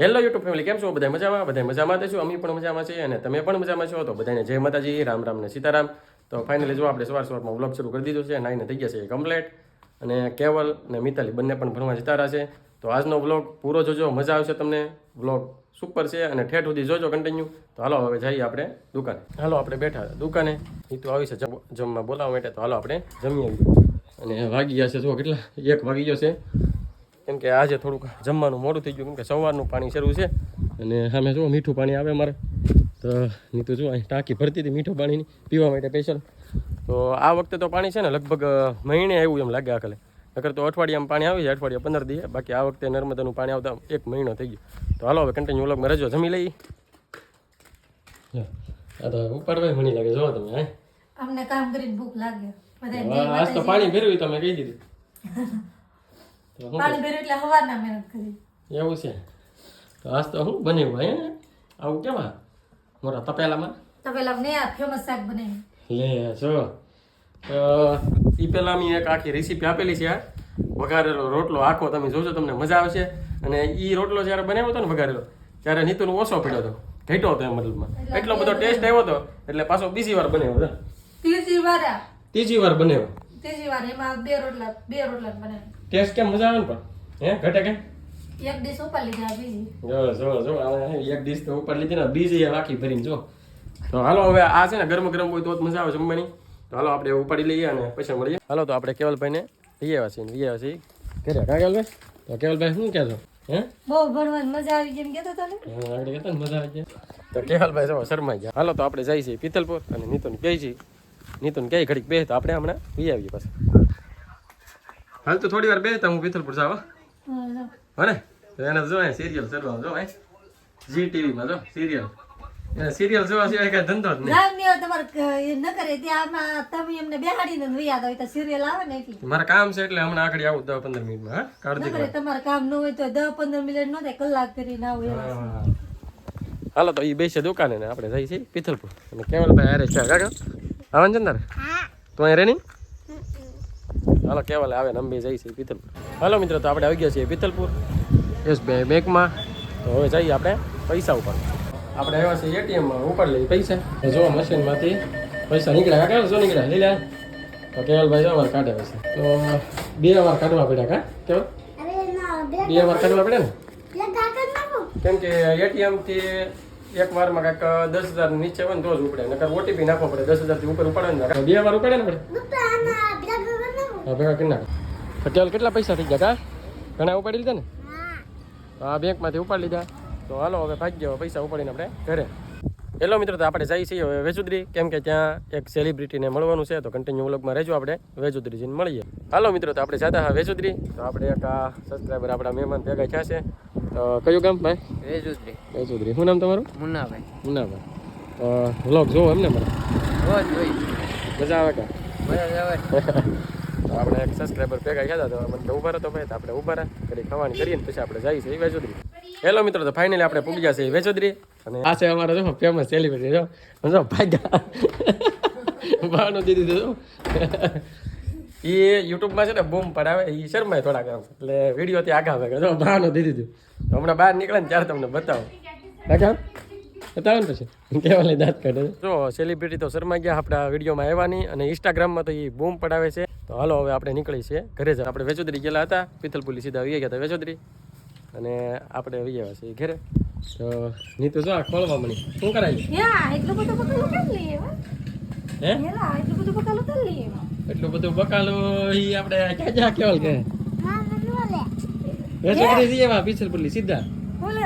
Hello YouTube family કેમ છો? બધા મજામાં? બધા મજામાં છો. અમે પણ મજામાં છીએ અને તમે પણ મજામાં છો? તો બધાને જય માતાજી રામ રામ ને સીતારામ. તો ફાઇનલી જો આપણે સવાર સવારમાં વ્લોગ શરૂ કરી દીધો છે નાઈને થઈ ગયા છે કમ્પ્લેટ અને કેવલ અને મિતાલી બંને પણ ભણવા જતા રહ્યા છે. તો આજનો વ્લોગ પૂરો જોજો મજા આવશે તમને. વ્લોગ સુપર છે અને ઠેઠ સુધી જોજો કન્ટિન્યુ તો હાલો હવે જઈએ આપણે દુકાને. હાલો આપણે બેઠા દુકાને. એ તો આવી છે જમ- જમવા બોલાવવા માટે. તો હાલો આપણે જમી આવીએ અને વાગી ગયા છે જો કેટલા? એક વાગી ગયો છે. કેમ કે આજે થોડુંક જમવાનું મોડું થઈ ગયું કેમ કે સવારનું પાણી શરૂ છે. અને સામે જો મીઠું પાણી આવે મારે તો નીતું જો અહીં ટાંકી ભરતી હતી મીઠું પાણીની પીવા માટે સ્પેશિયલ તો આ વખતે તો પાણી છે ને લગભગ મહિને આવ્યું એમ લાગે આખલે. નકર તો અઠવાડિયામાં પાણી આવી જાય અઠવાડિયા પંદર દિવસે. બાકી આ વખતે નર્મદાનું પાણી આવતા એક મહિનો થઈ ગયો. તો હાલો હવે કન્ટિન્યુ વ્લોગમાં રજો જમી લઈ આ તો ઉપાડવાય મણી લાગે જો તમે હે. અમને કામ કરીને ભૂખ લાગે. આજ તો પાણી ભેરવી તમે કહી દીધું. તો પાણી ભર્યું એટલે હવારના મહેનત કરી. એવું છે? આજ તો શું બન્યું હે? આવું કેવા? મોરા તપેલામાં? તો પેલા આ ફેમસ શાક બનાવ્યું લે જો. તો એ પહેલાં મેં એક આખી રેસીપી આપેલી છે આ. વઘારેલો રોટલો આખો તમે જોજો તમને મજા આવશે. અને એ રોટલો જ્યારે બનાવ્યો હતો ને વઘારેલો ત્યારે નીતુનો ઓછો પડ્યો હતો. ઘટ્યો હતો મતલબમાં. એટલો બધો ટેસ્ટ આવ્યો હતો એટલે પાછો બીજી વાર બનાવ્યો હતો. ત્રીજી વાર બન્યો ત્રીજી વાર બનાવ્યો. ત્રીજી વાર એમાં બે રોટલા બે રોટલા બનાવ્યા ટેસ્ટ કેમ મજા આવે ને પણ? હે ઘટે કેમ એક ડીશ ઉપર લીધા બીજી. જો જો જો એક ડીશ તો ઉપર લીધી ને બીજી એ ભરીને જો. તો હાલો હવે આ છે ને ગરમ ગરમ હોય તો મજા આવે જમવાની. તો હાલો આપણે ઉપાડી લઈએ અને પછી મળીએ. હાલો તો આપણે કેવલભાઈને લઈ આવ્યા છીએ લઈ આવ્યા છીએ. ઘરે કા કેવલભાઈ? તો કેવલભાઈ શું કહેશો? હે? બહુ ભણવાની મજા આવી જેમ કહેતો હતો ને. હા, આગળ કહેતા ને મજા આવી જાય. તો કેવલભાઈ જો શરમાઈ ગયા. હાલો તો આપણે જઈએ છીએ પિત્તલપુર અને નીતુન કહે છીએ નીતુન કે ઘડીક બે તો આપણે હમણાં લઈ આવીએ પાછું. હાલ તો થોડી વાર બે તો હું પિથલપુર જાવ હા, હો. ને તો એને જો સિરિયલ ચલવા જો જી ટીવીમાં જો સિરિયલ એને સિરિયલ જોવા સિવાય કઈ ધંધો જ નહીં. તમારે એ ન કરે. ત્યાં આમાં તમે એમને બેહાડીને વૈયા હોય તો સિરિયલ આવે ને એટલે મારા કામ છે એટલે હમણાં આગળ આવું દસ પંદર મિનિટમાં હા. કાર્તિક કરે તમારે કામ ન હોય તો દસ પંદર મિનિટ ન થાય કલાક કરીને આવું એવા હાલો તો એ બેસે દુકાને ને આપણે જઈએ છીએ પિથલપુર અને કેવલભાઈ અરે ચા આવન ચંદર તો અહીં રેની હાલો કેવલ આવે નંબી જઈ જઈએ છીએ પિથલપુર હાલો મિત્રો તો આપણે આવી ગયા છીએ પિતલપુર. યસ બે બેંકમાં. તો હવે જઈએ આપણે પૈસા ઉપર. આપણે આવ્યા છીએ એટીએમમાં ઉપર લઈએ પૈસા. જો મશીનમાંથી પૈસા નીકળ્યા. કાકા શું નીકળ્યા લીલા. તો કેવલભાઈ જો અમારે કાઢે પૈસા તો બે વાર કાઢવા પડ્યા કા? કેવલ બે વાર કાઢવા પડ્યા ને? કેમ કે એટીએમથી એક વારમાં કાંઈક દસ હજાર નીચે હોય ને તો જ ઉપડે. નકર ઓટીપી નાખવો પડે દસ હજારથી ઉપર ઉપાડે ને બે વાર ઉપાડે ને પડે? હા ભેગા કરી નાખો. અત્યારે કેટલા પૈસા થઈ ગયા કા ઘણા ઉપાડી લીધા ને? હા. બેંકમાંથી ઉપાડી લીધા. તો હાલો હવે ભાગી ગયા પૈસા ઉપાડીને આપણે ઘરે. હેલો મિત્રો તો આપણે જઈએ છીએ હવે વેજુદરી. કેમ કે ત્યાં એક સેલિબ્રિટીને મળવાનું છે તો કન્ટિન્યુ વ્લોગમાં રહેજો આપણે. વેજુદરીજીને મળીએ. હાલો મિત્રો તો આપણે જતા હા વેજુદરી. તો આપણે એક આ સબસ્ક્રાઈબર આપણા મહેમાન ભેગા થયા છે. કયું ગામ ભાઈ? વેજુત્રી વેચુદરી શું નામ તમારું? મુન્નાભાઈ. મુન્નાભાઈ. વ્લોગ જોવો એમને રોજ મજા આવે કે? મજા આવે. તો આપણે એક સબસ્ક્રાઈબર ભેગા ગયા હતા તો મને ઊભા તો ભાઈ તો આપણે ઊભા કરી ખાવાની કરીએ ને પછી આપણે જઈએ છીએ વેજોદરી. હેલો મિત્રો તો ફાઇનલી આપણે પૂગી ગયા છે વેચોદરી અને આ છે અમારો જો ફેમસ સેલિબ્રિટી જો. જો ભાગ્યા બહારનું દીધી દીધું. એ યુટ્યુબમાં છે ને બૂમ પડાવે એ શરમાય થોડાક એટલે વિડીયોથી આગા આવે જો બહારનું દીધી. દીધું હમણાં બહાર નીકળે ને ત્યારે તમને બતાવો. કાકા બતાવો ને પછી. કેવા લઈ દાંત કાઢે જો સેલિબ્રિટી તો શરમાઈ ગયા, આપણા વિડીયોમાં આવવાની અને ઇન્સ્ટાગ્રામમાં તો એ બૂમ પડાવે છે. તો હાલો, હવે આપણે નીકળી છીએ ઘરે જ. આપણે વેચોદરી ગયેલા હતા. પિથલપુલી સીધા આવી ગયા હતા વેચોદરી. અને આપણે આવી ગયા છીએ ઘરે. તો નીતુ જો ખોલવા મળી. શું કરાય? એટલું બધું બકાલું કેમ લઈએ એવા? હે? એટલું બધું બકાલું કેમ લઈએ એટલું બધું બકાલો ઈ આપણે ક્યાં ક્યાં કેવલ કે? વેચોદરી જઈએ એવા પિથલપુલી સીધા. હું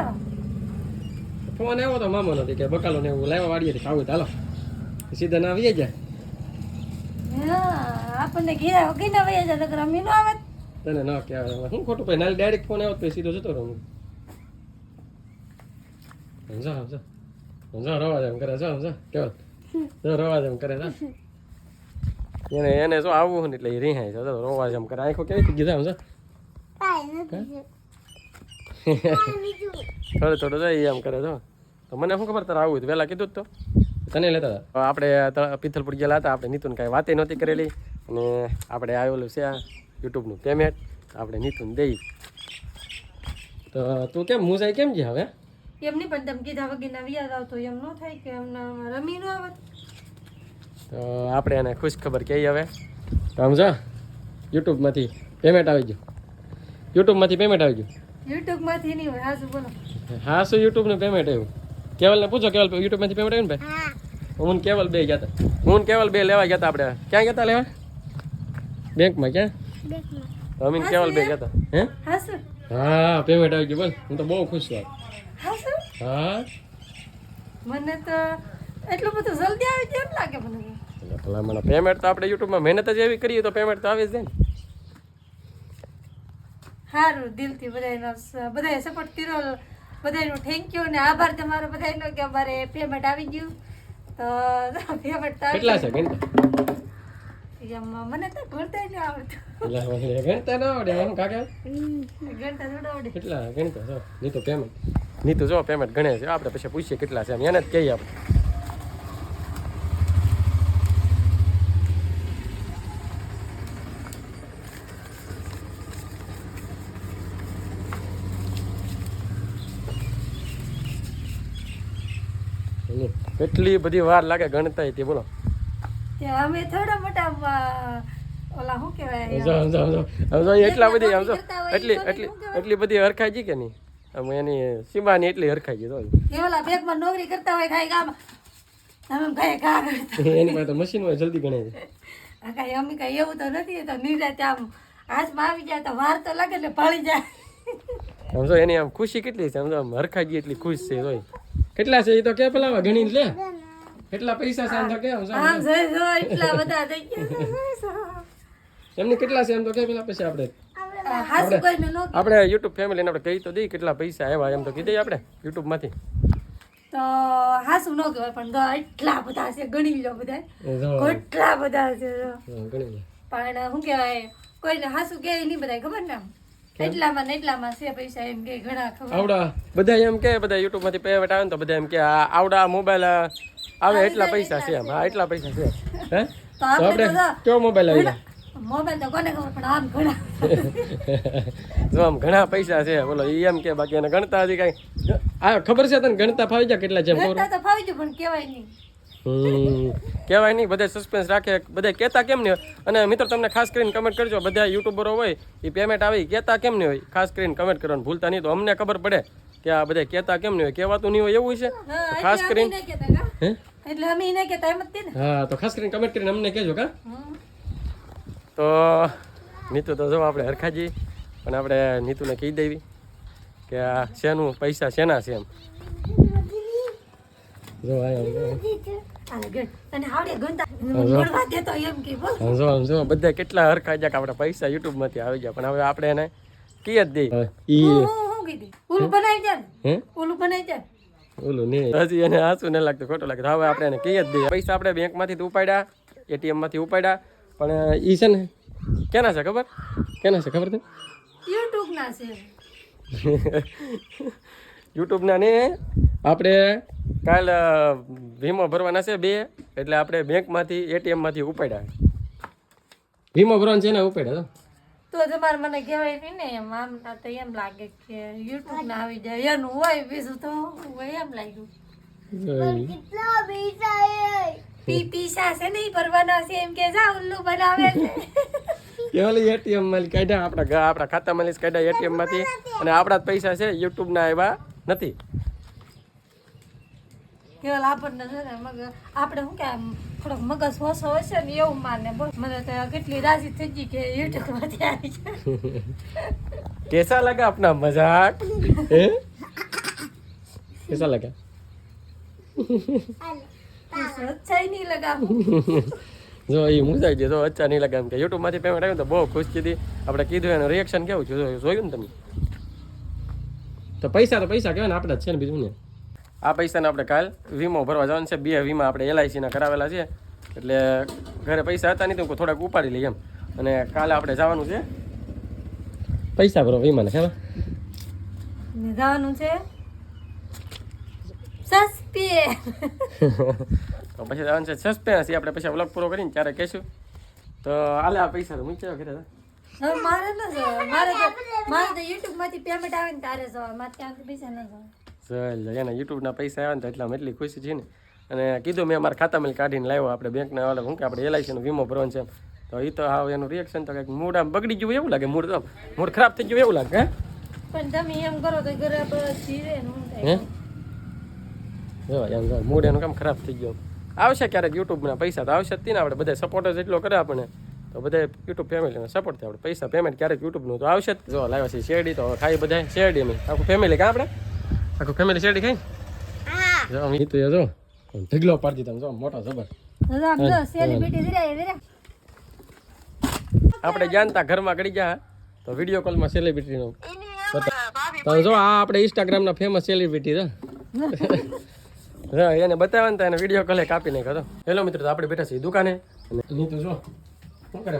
ફોન આવ્યો તો મામો નથી કે બકાલો ને એવું લાવવા વાડીએ ખાવું ચાલો સીધા ના આવી જાય હા, આપણને ઘેરા વગીના વયા જાય નકર અમે નો આવે તને ન કહેવાય હું ખોટું ભાઈ નાલ ડાયરેક્ટ ફોન આવ્યો તો સીધો જતો રમું સમજો સમજો સમજો રવા એમ કરે સમજો કેવલ? જો રવા જેમ કરે જા એને એને જો આવવું ને એટલે રીહાય છે. રોવા જેમ કરે. આંખો કેવી થઈ ગીધા સમજો થોડું થોડું જાય એમ કરે જો. તો મને શું ખબર તારે આવું હતું વહેલા કીધું જ તો. તને લેતા હતા? આપણે ત- પિથલપુર ગયેલા હતા. આપણે નીતુને કાંઈ વાતે નહોતી કરેલી. અને આપણે આવેલું છે યુટ્યુબનું પેમેન્ટ આપણે નીતુને દઈ. તો તું કેમ મુસાઈ કેમ છે હવે? એમ નહીં પણ તમે કીધા વગરના વ્યાજ આવતો એમ ન થાય કે એમને રમી ન આવત તો આપણે એને ખુશ ખબર કહીએ હવે. સમજો યુટ્યુબમાંથી પેમેન્ટ આવી ગયું. યુટ્યુબમાંથી પેમેન્ટ આવી ગયું. યુટ્યુબમાંથી નહીં હોય હાસુ બોલો. હા શું યુટ્યુબનું પેમેન્ટ આવ્યું. કેવલને પૂછો કેવલ યુટ્યુબમાંથી પેમેન્ટ આવ્યું ને ભાઈ? હું. કેવલ બે ગયા હતા હું કેવલ બે લેવા ગયા હતા આપણે. ક્યાં ગયા હતા લેવા? બેંકમાં ક્યાં? અમીન અમે કેવલ બે ગયા હતા હે? હા પેમેન્ટ આવી ગયું બોલ. હું તો બહુ ખુશ છું હાસુ હા મને તો એટલું બધું જલ્દી આવી જાય એમ લાગે મને એટલે ભલામણ પેમેન્ટ તો આપણે યુટ્યુબમાં મહેનત જ એવી કરીએ તો પેમેન્ટ તો આવી જ જાય ને. સારું દિલથી બધાનો બધાએ સપોર્ટ કર્યો. બધાનો થેન્ક યુ અને આભાર તમારો બધાનો કે અમારે પેમેન્ટ આવી ગયું. તો પેમેન્ટ તો કેટલા છે ગણતા મને તો ગણતા નહીં આવડતું. ગણતા ન આવડે એમ કાકા? ગણતા થોડું આવડે. કેટલા ગણતા જો નીતુ પેમેન્ટ નીતુ જો પેમેન્ટ ગણે છે. આપણે પછી પૂછીએ કેટલા છે એમ. એને જ કહીએ આપણે. કેટલી બધી વાર લાગે ગણતા તે બોલો. તે અમે થોડા મોટા ઓલા શું કહેવાય એટલા બધી એટલી એટલી એટલી બધી હરખાઈ છે કે નહીં? આમ એની સીમાની એટલી હરખાઈ ગઈ તો. એ બેગમાં નોકરી કરતા હોય ખાઈ ગામ અમે એમ ખાઈ ખા એની પાસે મશીનમાં મશીન હોય જલ્દી ગણે છે. આ કાંઈ અમે કાંઈ એવું તો નથી તો નિરાતે ત્યાં હાથમાં આવી જાય તો વાર તો લાગે એટલે પડી જાય. સમજો એની આમ ખુશી કેટલી છે? સમજો હરખાઈ ગઈ એટલી ખુશ છે હોય કેટલા છે એ તો કે પેલા ગણી લે. કેટલા પૈસા છે આમ તો કે આમ જો એટલા બધા થઈ ગયા એમને કેટલા છે એમ તો કે પેલા પછી આપણે આપણે યુટ્યુબ ફેમિલીને આપણે કહી તો દઈએ કેટલા પૈસા આવ્યા એમ તો કીધી આપણે યુટ્યુબમાંથી તો હાસુ ન કહેવાય પણ એટલા બધા છે ગણી લો બધા. કેટલા બધા છે ગણી લે. પણ શું કહેવાય કોઈને હાસુ કે નહીં બધા ખબર ને એટલામાં ને એટલામાં છે પૈસા એમ કે ઘણા ખબર. આવડા. બધા એમ કે બધા યુટ્યુબમાંથી પેમેન્ટ આવે ને તો બધા એમ કે આવડા મોબાઈલ આવે એટલા પૈસા છે એમ. હા એટલા પૈસા છે. હે? તો તો આપણે આપણે મોબાઈલ આવી ગયા? મોબાઈલ તો કોને ખબર પણ આમ ઘણા. જો આમ ઘણા પૈસા છે બોલો ઈ એમ કે બાકી એને ગણતા હજી કઈ. આ ખબર છે તને ગણતા ફાવી જાય કેટલા છે ગણતા તો ફાવી ગયું પણ કહેવાય નહીં. કહેવાય નહીં બધા સસ્પેન્સ રાખે બધા કહેતા કેમ નહીં હોય? અને મિત્રો તમને ખાસ કરીને કમેન્ટ કરજો બધા યુટ્યુબરો હોય એ પેમેન્ટ આવી કહેતા કેમ નહીં હોય? ખાસ કરીને કમેન્ટ કરવાનું ભૂલતા નહીં તો અમને ખબર પડે કે આ બધા કહેતા કેમ નહીં હોય? કહેવાતું નહીં હોય એવું છે? ખાસ કરીને? હે? તે ખાસ કરીને કમેન્ટ કરીને અમને કહેજો કા. તો નીતુ તો જો આપણે હરખાજી પણ આપણે નીતુને કહી દેવી કે આ શેનું પૈસા શેના છે એમ. જો જો. બધા કેટલા હરખા કે આપણા પૈસા યુટ્યુબમાંથી આવી ગયા પણ હવે આપણે એને કહી જ દઈએ ઈ. ઓલું બનાવી દે હે? ઓલું બનાવી દે? ઓલું નહીં. હજી એને આંસુ ન લાગતું ખોટું લાગતું. હવે આપણે એને કહીએ જ દઈએ પૈસા આપણે બેંકમાંથી ઉપાડ્યા એટીએમમાંથી ઉપાડ્યા પણ ઈ છે ને કેના છે ખબર? કેના છે ખબર તને? યુટ્યુબના છે. યુટ્યુબના ને આપણે કાલ વીમો ભરવાના છે બે એટલે આપણે બેંકમાંથી એટીએમમાંથી ઉપાડ્યા. વીમો ભરવાનો છે ને ઉપાડ્યા તો. તો તમારે મને કહેવાય નહીં ને એમ આમ તો એમ લાગે કે યુટ્યુબ ના આવી જાય. એનું હોય બીજું તો એમ લાગ્યું. કેટલા પીસા પીપી સાસે નહીં ભરવાનો છે એમ કે જા ઉલ્લુ બનાવે છે. ઓલી એટીએમમાં કાઢ્યા આપણા ઘર આપણા ખાતા માં કાઢા એટીએમમાંથી. અને આપણા જ પૈસા છે યુટ્યુબ ના આવ્યા નથી. કેવલ આપણને છે ને મગજ આપણે શું કે થોડોક મગજ હોસો હોય છે ને એવું માને. મને તો કેટલી રાજી થઈ ગઈ કે યુટ્યુબમાંથી આવી છે. કેસા લગા આપના મજાક? હે? કેસા લગા જો એ મુસાઈ ગયો જો અચ્છા નહીં લાગે એમ કે યુટ્યુબમાંથી પેમેન્ટ આવ્યું તો બહુ ખુશ કીધી આપણે કીધું એનું રિએક્શન કેવું છે જોયું ને તમે? તો પૈસા તો પૈસા કહેવાય ને આપણે જ છે ને બીજું ને. આ પૈસાને આપણે કાલ વીમો ભરવા જવાનું છે. બે વીમા આપણે એલઆઈસીના કરાવેલા છે. એટલે ઘરે પૈસા હતા નહીં તો થોડાક ઉપાડી લઈએ એમ. અને કાલે આપણે જવાનું છે. પૈસા ભરો વીમાને ખબર જવાનું છે. સસ્પીએ તો પછી જવાનું છે સસ્પેન્સ આપણે પછી વ્લોગ પૂરો કરીને ત્યારે કહેશું. તો આલે આ પૈસા તો મૂક્યા ઘરે. મારે ન મારે તો મારે તો યુટ્યુબમાંથી પેમેન્ટ આવે ને તારે જવાય મારે ત્યાંથી પૈસા ન જવાય ચાલ એના યુટ્યુબના પૈસા આવ્યા ને તો એટલામાં એટલી ખુશી છે ને. અને કીધું મેં અમારા ખાતામાં કાઢીને લાવ્યો આપણે બેંકના વાળા શું કે આપણે એલઆઈસીનો વીમો ભરવાનો છે તો એ તો હાવ એનું રિએક્શન તો કંઈક મૂડ આમ બગડી ગયું એવું લાગે મૂડ તો મૂડ ખરાબ થઈ ગયું એવું લાગે હે? પણ તમે એમ કરો તો ઘરે બધી રહે હે થાય. જો એમ જો મૂડ એનું કામ ખરાબ થઈ ગયો. આવશે ક્યારેક યુટ્યુબના પૈસા તો આવશે જ ને આપણે. બધા સપોર્ટ જ એટલો કરે આપણે તો બધા યુટ્યુબ ફેમિલીને સપોર્ટ થાય. આપણે પૈસા પેમેન્ટ ક્યારેક યુટ્યુબનું તો આવશે જ. જો લાવ્યા છે શેરડી તો ખાઈ બધા શેરડી અમે. આખું ફેમિલી કાં આપણે? આખું ફેમિલી શેરડી ખાઈ જો અમે તો જો ઢગલો પાડી દીધા જો મોટો જબર. આપણે જાણતા ઘરમાં ગળી ગયા તો વીડિયો કોલમાં સેલિબ્રિટીનો તો જો આ આપણે ઇન્સ્ટાગ્રામના ફેમસ સેલિબ્રિટી છે. એને બતાવે ને તો એને વીડિયો કોલે કાપી નાખ્યો તો. હેલો મિત્રો તો આપણે બેઠા છીએ દુકાને. અને તો જો શું કરે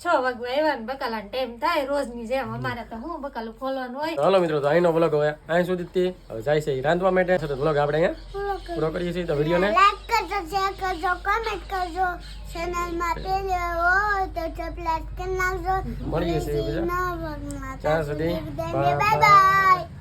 છ વાગે આવ્યા ને બકાલાનો ટાઈમ થાય રોજની જેમ અમારે તો હું બકાલું ખોલવાનું હોય? હાલો મિત્રો તો અહીંનો વ્લોગ હવે અહીં સુધી હવે જાય છે રાંધવા માટે. તો વ્લોગ આપણે અહીંયા પૂરો કરીએ છીએ. તો વિડીયોને લાઈક કરજો શેર કરજો કમેન્ટ કરજો. ચેનલમાં પહેલે હોય તો સબસ્ક્રાઇબ કરી નાખજો. મળીએ છીએ બીજા. ત્યાં સુધી બાય બાય.